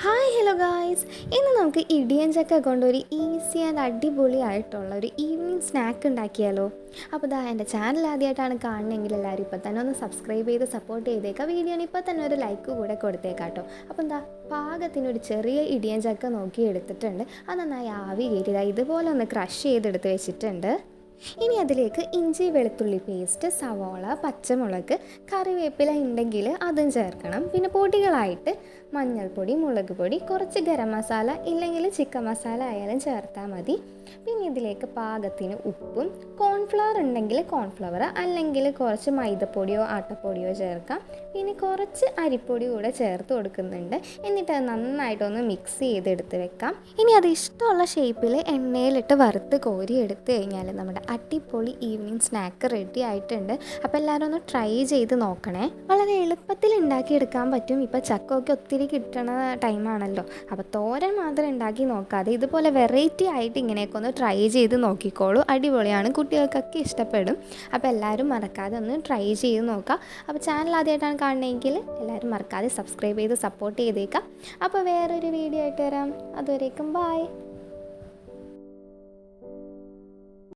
Hi hello guys ഇന്ന് നമുക്ക് ഇടിയൻ ചക്ക കൊണ്ട് ഒരു ഈസി ആൻഡ് അടിപൊളി ആയിട്ടുള്ള ഒരു ഈവനിങ് സ്നാക്ക് ഉണ്ടാക്കിയാലോ. അപ്പോൾ ഇതാ എന്റെ ചാനൽ ആദ്യമായിട്ടാണ് കാണണമെങ്കിൽ എല്ലാവരും ഇപ്പോൾ തന്നെ ഒന്ന് സബ്സ്ക്രൈബ് ചെയ്ത് സപ്പോർട്ട് ചെയ്തേക്കാം. വീഡിയോന് ഇപ്പോൾ തന്നെ ഒരു ലൈക്ക് കൂടെ കൊടുത്തേക്കാട്ടോ. അപ്പോൾ എന്താ പാകത്തിന് ഒരു ചെറിയ ഇടിയൻ ചക്ക നോക്കി എടുത്തിട്ടുണ്ട് അത് നന്നായി ആവി കയറ്റിയതാണ് ഇതുപോലെ ഒന്ന് ക്രഷ് ചെയ്തെടുത്ത് വെച്ചിട്ടുണ്ട്. ഇനി അതിലേക്ക് ഇഞ്ചി വെളുത്തുള്ളി പേസ്റ്റ് സവോള പച്ചമുളക് കറിവേപ്പില ഉണ്ടെങ്കിൽ അതും ചേർക്കണം. പിന്നെ പൊടികളായിട്ട് മഞ്ഞൾപ്പൊടി മുളക് പൊടി കുറച്ച് ഗരം മസാല ഇല്ലെങ്കിൽ ചിക്കൻ മസാല ആയാലും ചേർത്താൽ മതി. പിന്നെ ഇതിലേക്ക് പാകത്തിന് ഉപ്പും കോൺഫ്ലവർ ഉണ്ടെങ്കിൽ കോൺഫ്ലവർ അല്ലെങ്കിൽ കുറച്ച് മൈദപ്പൊടിയോ ആട്ടപ്പൊടിയോ ചേർക്കാം. പിന്നെ കുറച്ച് അരിപ്പൊടി കൂടെ ചേർത്ത് കൊടുക്കുന്നുണ്ട്. എന്നിട്ട് അത് നന്നായിട്ടൊന്ന് മിക്സ് ചെയ്തെടുത്ത് വെക്കാം. ഇനി അത് ഇഷ്ടമുള്ള ഷേപ്പിൽ എണ്ണയിലിട്ട് വറുത്ത് കോരി എടുത്ത് കഴിഞ്ഞാൽ നമ്മുടെ അടിപൊളി ഈവനിങ് സ്നാക്ക് റെഡി ആയിട്ടുണ്ട്. അപ്പോൾ എല്ലാവരും ഒന്ന് ട്രൈ ചെയ്ത് നോക്കണേ. വളരെ എളുപ്പത്തിൽ ഉണ്ടാക്കിയെടുക്കാൻ പറ്റും. ഇപ്പോൾ ചക്കമൊക്കെ ഒത്തിരി കിട്ടണ ടൈമാണല്ലോ അപ്പോൾ തോരൻ മാത്രം ഉണ്ടാക്കി നോക്കാതെ ഇതുപോലെ വെറൈറ്റി ആയിട്ട് ഇങ്ങനെയൊക്കെ ഒന്ന് ട്രൈ ചെയ്ത് നോക്കിക്കോളൂ. അടിപൊളിയാണ് കുട്ടികൾക്കൊക്കെ ഇഷ്ടപ്പെടും. അപ്പോൾ എല്ലാവരും മറക്കാതെ ഒന്ന് ട്രൈ ചെയ്ത് നോക്കാം. അപ്പോൾ ചാനൽ ആദ്യമായിട്ടാണ് കാണണമെങ്കിൽ എല്ലാവരും മറക്കാതെ സബ്സ്ക്രൈബ് ചെയ്ത് സപ്പോർട്ട് ചെയ്തേക്കാം. അപ്പോൾ വേറൊരു വീഡിയോ ആയിട്ട് വരാം. അതുവരേക്കും ബായ്